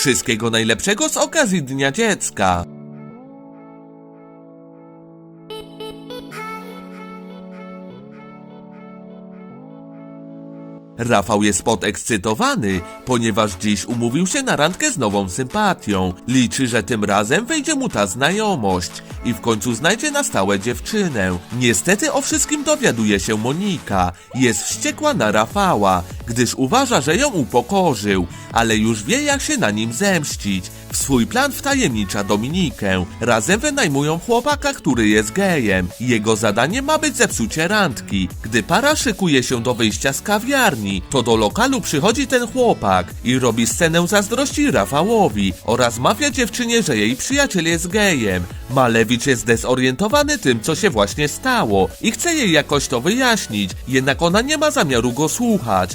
Wszystkiego najlepszego z okazji Dnia Dziecka. Rafał jest podekscytowany, ponieważ dziś umówił się na randkę z nową sympatią. Liczy, że tym razem wyjdzie mu ta znajomość i w końcu znajdzie na stałe dziewczynę. Niestety o wszystkim dowiaduje się Monika. Jest wściekła na Rafała, gdyż uważa, że ją upokorzył, ale już wie jak się na nim zemścić. W swój plan wtajemnicza Dominikę. Razem wynajmują chłopaka, który jest gejem. Jego zadanie ma być zepsucie randki. Gdy para szykuje się do wyjścia z kawiarni, to do lokalu przychodzi ten chłopak i robi scenę zazdrości Rafałowi oraz mawia dziewczynie, że jej przyjaciel jest gejem. Malewicz jest zdezorientowany tym, co się właśnie stało i chce jej jakoś to wyjaśnić, jednak ona nie ma zamiaru go słuchać.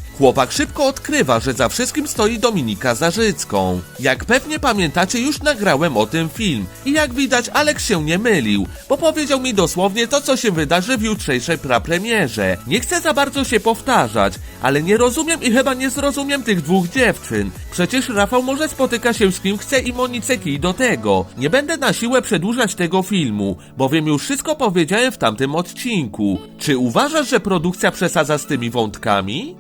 Szybko odkrywa, że za wszystkim stoi Dominika Zarzycką. Jak pewnie pamiętacie, już nagrałem o tym film i jak widać, Aleks się nie mylił, bo powiedział mi dosłownie to, co się wydarzy w jutrzejszej prapremierze. Nie chcę za bardzo się powtarzać, ale nie rozumiem i chyba nie zrozumiem tych dwóch dziewczyn. Przecież Rafał może spotyka się z kim chce i Monice kij do tego. Nie będę na siłę przedłużać tego filmu, bowiem już wszystko powiedziałem w tamtym odcinku. Czy uważasz, że produkcja przesadza z tymi wątkami?